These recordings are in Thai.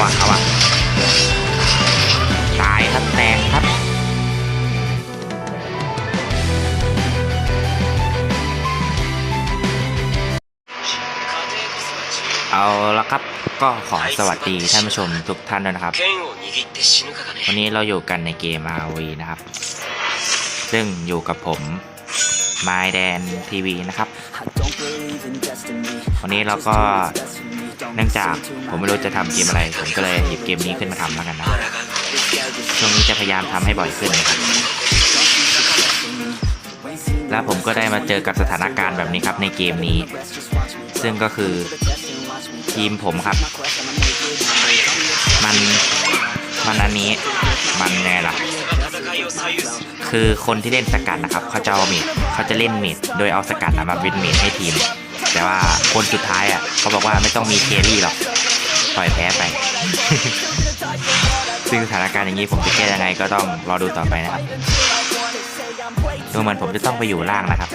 ว่ะเอาว่ะตายครับแตกครับเอาละครับก็ขอสวัสดีท่านผู้ชมทุกท่านด้วยนะครับ วันนี้เราอยู่กันในเกม RV นะครับ ซึ่งอยู่กับผมไมแดนทีวีนะครับ วันนี้เราก็ เนื่องจากผมไม่รู้จะทำเกมอะไร ผมก็เลยหยิบเกมนี้ขึ้นมาทำแล้วกันนะช่วงนี้จะพยายามทำให้บ่อยขึ้นนะครับแล้วผมก็ได้มาเจอกับสถานการณ์แบบนี้ครับในเกมนี้ ซึ่งก็คือทีมผมครับ มันมันอันนี้มันไงล่ะ คือคนที่เล่นสกัดนะครับ เขาจะเอาเมดเขาจะเล่นมีดโดยเอาสกัดมาวินมีดให้ทีม แต่ว่าคนสุดท้ายอะเขาบอกว่าไม่ต้องมีเครี่หรอกต่อยแพ้ไป ซึ่งสถานการณ์อย่างนี้ผมจะแก้ยังไงก็ต้องรอดูต่อไปนะครับดูมันผมจะต้องไปอยู่ล่างนะครับ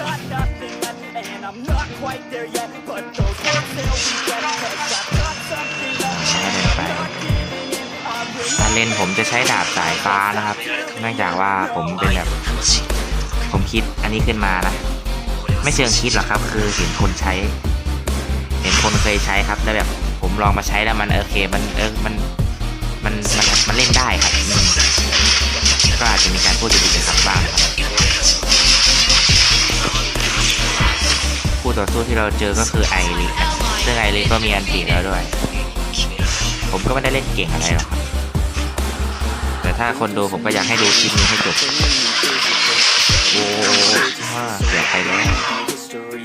การเล่นผมจะใช้ดาบสายฟ้านะครับ เนื่องจากว่าผมเป็นแบบ ผมคิดอันนี้ขึ้นมานะ ไม่เชิงคิดหรอกครับ คือเห็นคนใช้ เห็นคนเคยใช้ครับแล้วแบบผมลองมาใช้แล้วมันโอเคมันเออมันมันมันมันเล่นได้ครับ ก็อาจจะมีการพูดจุดๆครับบ้างครับคู่ต่อสู้ที่เราเจอก็คือไอริซึ่งไอริก็มีอันตีแล้วด้วย ผมก็ไม่ได้เล่นเก่งอะไรหรอกแต่ถ้าคนดูผมก็อยากให้ดูคลิปนี้ให้จบ อ้ว่าเสียไปแล้ว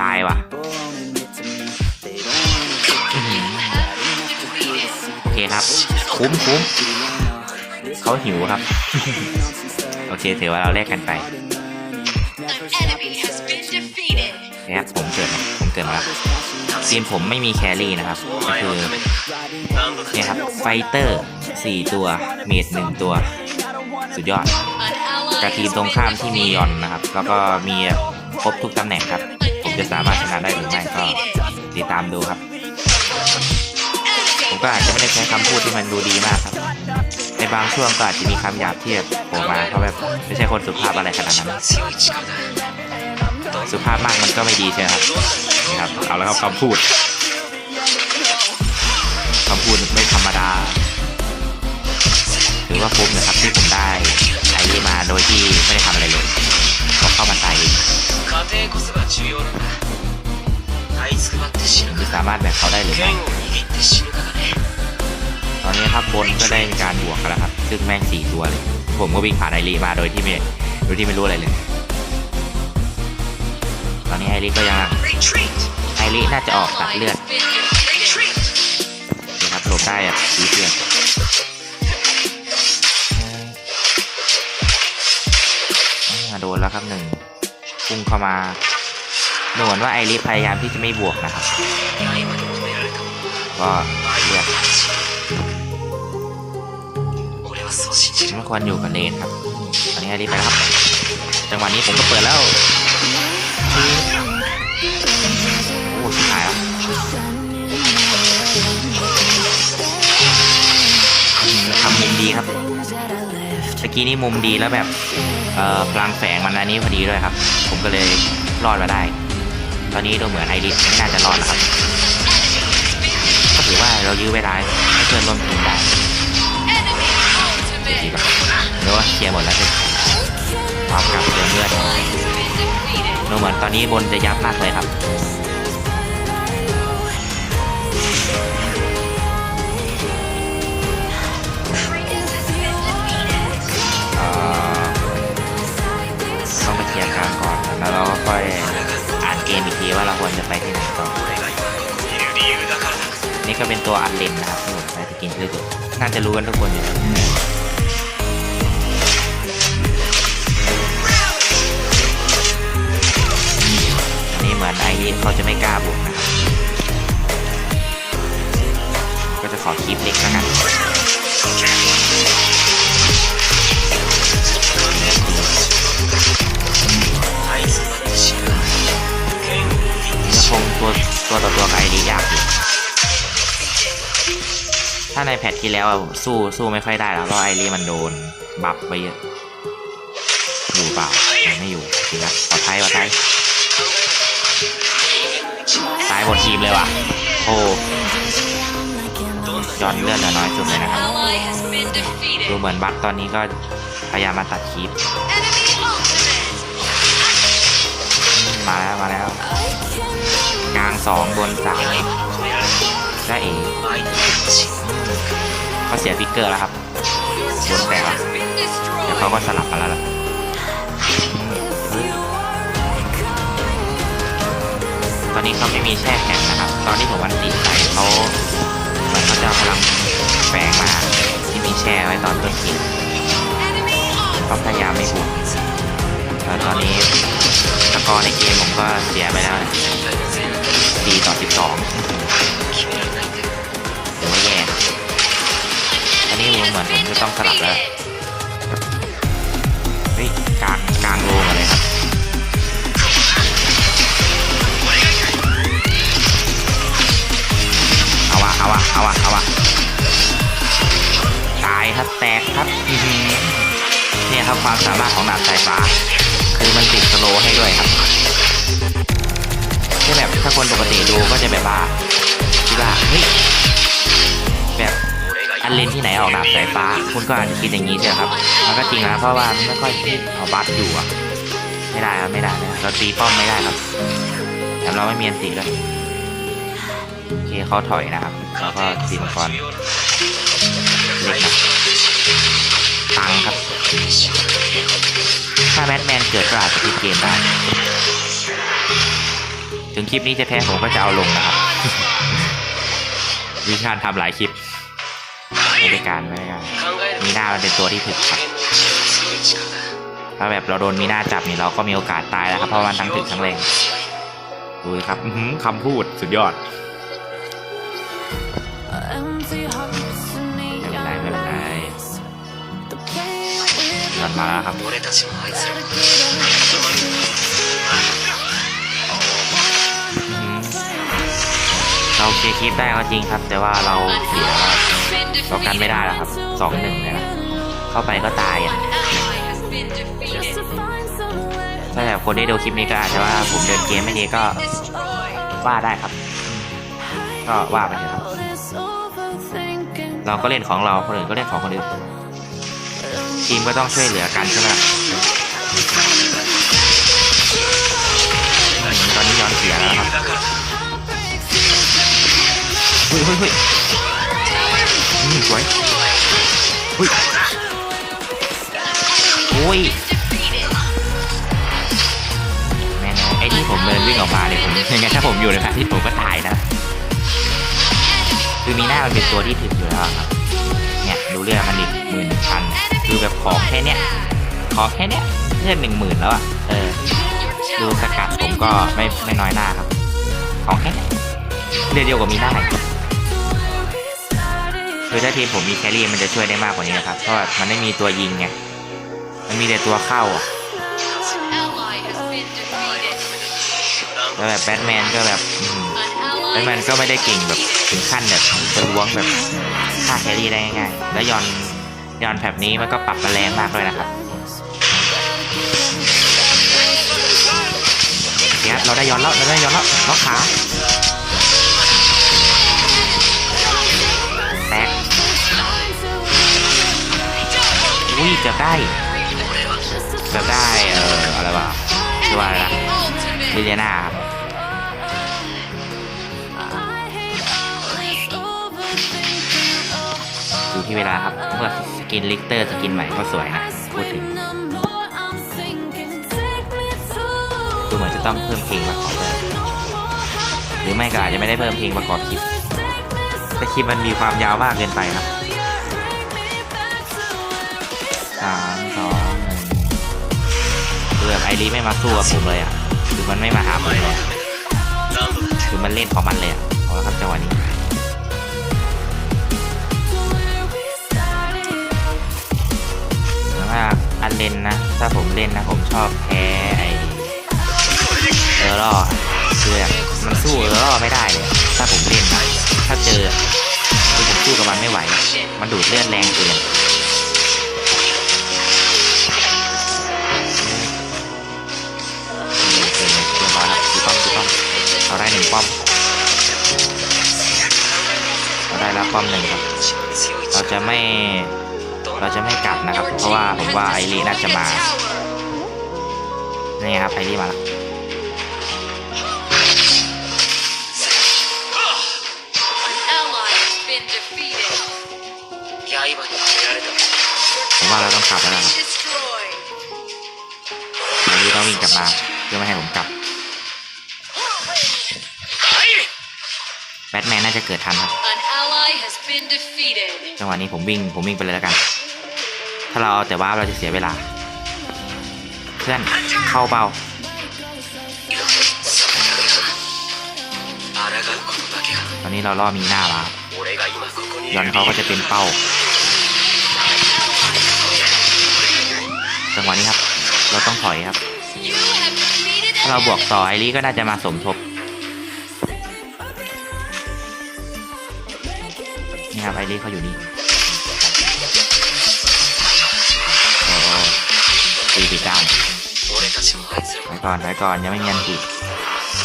ตายว่ะ โอเคครับ คุ้มคุ้มเขาหิวครับ โอเคถือว่าเราแลกกันไปนะครับผมเกิดผมเกิดมาแล้วทีมผมไม่มีแครี่นะครับก็คือเนี่ยครับไฟเตอร์ 4 ตัว เมดหนึ่งตัว สุดยอด กับทีมตรงข้ามที่มีย่อนนะครับ แล้วก็มีครบทุกตำแหน่งครับ ผมจะสามารถชนะได้หรือไม่ก็ติดตามดูครับ ผมก็อาจจะไม่ได้ใช้คำพูดที่มันดูดีมากครับ ในบางช่วงก็อาจจะมีคำหยาบที่โผล่มาเพราะแบบไม่ใช่คนสุภาพอะไรขนาดนั้น สุภาพมากมันก็ไม่ดีใช่ไหมครับนี่ครับ เอาแล้วครับคำพูดคำพูดไม่ธรรมดาหรือว่าคุ้มนะครับที่ผมได้ โดยที่ไม่ได้ทำอะไรเลยก็เข้าบันไดคือสามารถแบ่งเขาได้หรือไม่ตอนนี้ครับบนก็ได้มีการบวกกันแล้วครับ ซึ่งแม่งสี่ตัวเลย ผมก็วิ่งผ่านไอรีมาโดยที่ไม่โดยที่ไม่รู้อะไรเลย ตอนนี้ไอรีก็ยังไอรีน่าจะออกตัดเลือดนะครับหลบได้อะสีเปลี่ยน แล้วครับหนึ่งพุ่งเข้ามาหนวนว่าไอริพยายามที่จะไม่บวกนะครับ ก็เลือกไม่ควรอยู่กับเลนครับ ตอนนี้ไอริไปแล้วครับ จังหวะนี้ผมก็เปิดแล้ว โอ้ชิบหายแล้วทำมุมดีครับเมื่อกี้นี่มุมดีแล้วแบบ พลังแฝงมันอันนี้พอดีด้วยครับ ผมก็เลยรอดมาได้ ตอนนี้ดูเหมือนไอริสไม่น่าจะรอดนะครับ ก็ถือว่าเรายื้อเวลาให้เพื่อนร่วมทีมได้ Enemy ดี ultimate. ป่ะหรือว่าเคลียร์หมดแล้วสิพร้อมกับเติมเลือดดูเหมือนตอนนี้บนจะยับมากเลยครับ่อยอ่านเกมอีกทีว่าเราควรจะไปที่ไหนต่อนี่ก็เป็นตัวอันเลนนะครับที่ผมไปกินชื่อตัวน่าจะรู้กันทุกคนอยู่าในแพทที่แล้วสู้สู้ไม่ค่อยได้แล้วเพราะไอรีมันโดนบัฟไปเยอะอยู่เปล่าไม่อยู่จรินะปลอดภัยปลอดภัยตายหมดทีมเลยว่ะโอ้จอนเลือดเน้อยสุดเลยนะครับดูเหมือนบัฟตอนนี้ก็พยายามมาตัดคลิปมาแล้วมาแล้วกลางสองบนสาม้าเอเขาเสียฟิกเกอร์แล้วครับโดนแตกแล้วเดี๋วเขาก็สลับกันแล้วล่ะตอนนี้เขาไม่มีแช่แข็งนะครับ ตอนที่ผมวันตีไปเขาเหมือนเขาจะพลังแฝงมาที่มีแช่ไว้ตอนต้นเกมก็พยายามไม่บวกแต่ตอนนี้สกอร์ในเกมผมก็เสียไปแล้ว4ต่อ 12 นนี้ผมเหมือนผมจะต้องสลับแล้วเฮ้ยกลางกลางโลมาเลยครับเอาวะเอาวะเอาวะเอาวะตายครับแตกครับอือหือเนี่ยครับความสามารถของดาบสายฟ้า คือมันติดสโลให้ด้วยครับที่แบบถ้าคนปกติดูก็จะแบบว่าคิดว่าเฮ้ยแบบ เลนที่ไหนออกดาบสายฟ้า คุณก็อาจจะคิดอย่างนี้ใช่ไหมครับ มันก็จริงนะเพราะว่ามันไม่ค่อยที่เอาบัฟอยู่อะไม่ได้ครับไม่ได้ไม่ได้เราตีป้อมไม่ได้ครับแต่เราไม่มีอันตีด้วยโอเคเขาถอยนะครับแล้วก็ตีมังกรเล็กนะตังครับ ถ้าแบทแมนเกิดก็อาจจะพลิกเกมได้ถึงคลิปนี้จะแพ้ผมก็จะเอาลงนะครับ วิชาญทำหลายคลิป ด้วยกันไม่กันมีหน้าเป็นตัวที่ถึกครับถ้าแบบเราโดนมีหน้าจับนี่เราก็มีโอกาสตายแล้วครับเพราะมันทั้งถึกทั้งแรงดูครับคำพูดสุดยอดไม่เป็นไรไม่เป็นไรมมาแล้วครับ เราเคลียร์คลิปได้ก็จริงครับ แต่ว่าเราเสีย An ally has been เรากันไม่ได้แล้วครับสองหนึ่งเลยนะเข้าไปก็ตายอะถ้าแบบคนที่ดูคลิปนี้ก็อาจจะว่าผมเดินเกมไม่ดีก็ว่าได้ครับ ก็ว่าไปเถอะครับ เราก็เล่นของเราคนอื่นก็เล่นของคนอื่นทีมก็ต้องช่วยเหลือกันใช่ไหม ฮ้ยเฮ้ยสวยเฮ้ยโอ้ยแม่งไอ้ที่ผมเดินวิ่งออกมาเนี่ยผมยังไงถ้าผมอยู่ในแพทที่ผมก็ตายนะคือมีหน้ามันเป็นตัวที่ถึกอยู่แล้วครับเนี่ยดูเรื่องมันดิหมื่นพันคือแบบของแค่เนี้ยขอแค่เนี้ยเลื่อดหนึ่งหมื่นแล้วอะเออดูสกัดผมก็ไม่ไม่น้อยหน้าครับ ของแค่เนี้ยเดเดียวกว่ามีหน้าอีก คือถ้าทีมผมมีแครี่มันจะช่วยได้มากกว่านี้นะครับ เพราะมันไม่มีตัวยิงไง มันมีแต่ตัวเข้าอะแล้วแบบแบทแมนก็แบบแบทแมนก็ไม่ได้เก่งแบบถึงขั้นแบบจะล้วงแบบฆ่าแครี่ได้ง่ายๆ แล้วยอนยอนแบบนี้มันก็ปรับมาแรงมากด้วยนะครับเนี่ยเราได้ยอนแล้วเราได้ยอนแล้วล็อกขา อุ้ยเกือบได้เกือบได้เอ่ออะไรวะชื่อว่าอะไรนะลิเลียนาครับดูที่เวลาครับเมื่อสกินลิกเตอร์สกินใหม่ก็สวยนะพูดถึงดูเหมือนจะต้องเพิ่มเพลงประกอบด้วยหรือไม่ก็อาจจะไม่ได้เพิ่มเพลงประกอบคลิปแต่คลิปมันมีความยาวมากเกินไปครับ ไอรีไม่มาสู้กับผมเลยอะคือมันไม่มาหาผมเลยคือมันเล่นของมันเลยอะเอาละครับจังหวะนี้ว่าอันเล่นนะ ถ้าผมเล่นนะผมชอบแพ้ไอเออร์ลอคือแบบมันสู้เออร์ลอไม่ได้เลยถ้าผมเล่นนะถ้าเจอคือผมสู้กับมันไม่ไหว มันดูดเลือดแรงเกิน ความหนึ่งครับ เราจะไม่ เราจะไม่กัดนะครับ เพราะว่าผมว่าไอรีน่าจะมา นี่ครับไอรีมาแล้วผมว่าเราต้องกลับแล้วนะครับไอรีต้องวิ่งกลับมาเพื่อไม่ให้ผมกลับแบทแมนน่าจะเกิดทันครับ จังหวะนี้ผมวิ่งผมวิ่งไปเลยแล้วกัน ถ้าเราเอาแต่ว่าเราจะเสียเวลา เพื่อนเข้าเบาตอนนี้เราล่อมีหน้าแล้วย้อนเขาก็จะเป็นเป้า จังหวะนี้ครับ เราต้องถอยครับ ถ้าเราบวกต่อไอรีก็น่าจะมาสมทบ นี่ครับไอรีเขาอยู่นี่โอ้โหสี่เก้าไว้ก่อนไว้ก่อนยังไม่มีอันตี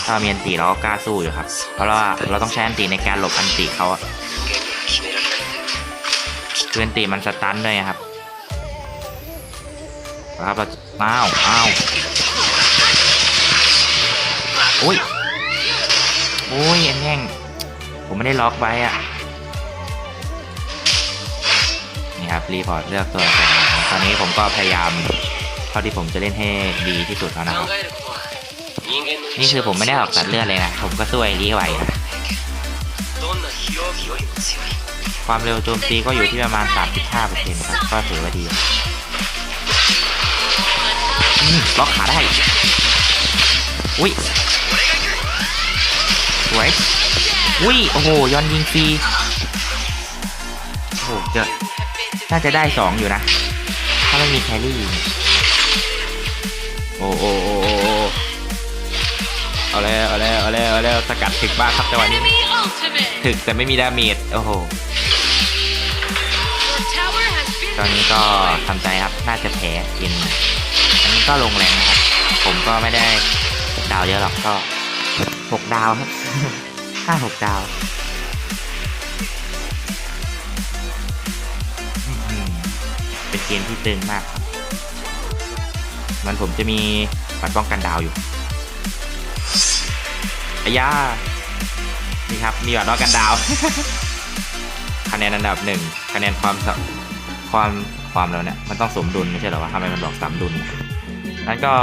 ถ้าเมียนตีเราก็กล้าสู้อยู่ครับ เพราะว่าเราต้องใช้อันตีในการหลบอันตีเขาคืออันตีมันสตันด้วยครับครับเราอ้าวอ้าวโอ้ยอุ้ยอันแง่งผมไม่ได้ล็อกไว้อะ ครับรีพอร์ตเลือกตัวส่วตอนนี้ผมก็พยายามเท่าที่ผมจะเล่นให้ดีที่สุดแล้วนะครับนี่คือผมไม่ได้ออกตัดเลือดเลยนะ ผมก็สู้ไอ้ลีไหวนะความเร็วโจมตีก็อยู่ที่ประมาณ 35%ครับก็ถือว่าดีล็อกขาได้ อุ้ยสวยอุ้ย โอ้โหย้อนยิงฟรีโอ้โหเจอ น่าจะได้สองอยู่นะ ถ้าไม่มีแครี่ยิงโอ้โอ้โอ้โอ้โอ้เอาแล้วเอาแล้วเอาแล้วเอาแล้วสกัดถึกบ้างครับจังหวะนี้ Enemy ultimate. ถึกแต่ไม่มีดาเมจโอ้โห Your tower has been ตอนนี้ก็ destroyed. ทำใจครับน่าจะแพ้เย็นอันนี้ก็ลงแรงนะครับ ผมก็ไม่ได้ดาวเยอะหรอกก็หกดาวครับห้าหกดาว เกมที่ตึงมากครับมันผมจะมีบัตรป้องกันดาวอยู่อายานี่ครับ มีบัตรป้องกันดาว คะแนนอันดับหนึ่งคะแนนความความความแล้วเนี่ยมันต้องสมดุลไม่ใช่หรอวะทำไมมันบอกสามดุลนั้นก็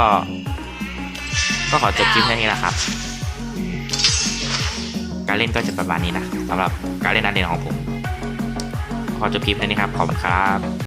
ก็ขอจบคลิปแค่นี้แหละครับ การเล่นก็จะประมาณนี้นะสำหรับการเล่นอันเด่นของผม ขอจบคลิปแค่นี้ครับ ขอบคุณครับ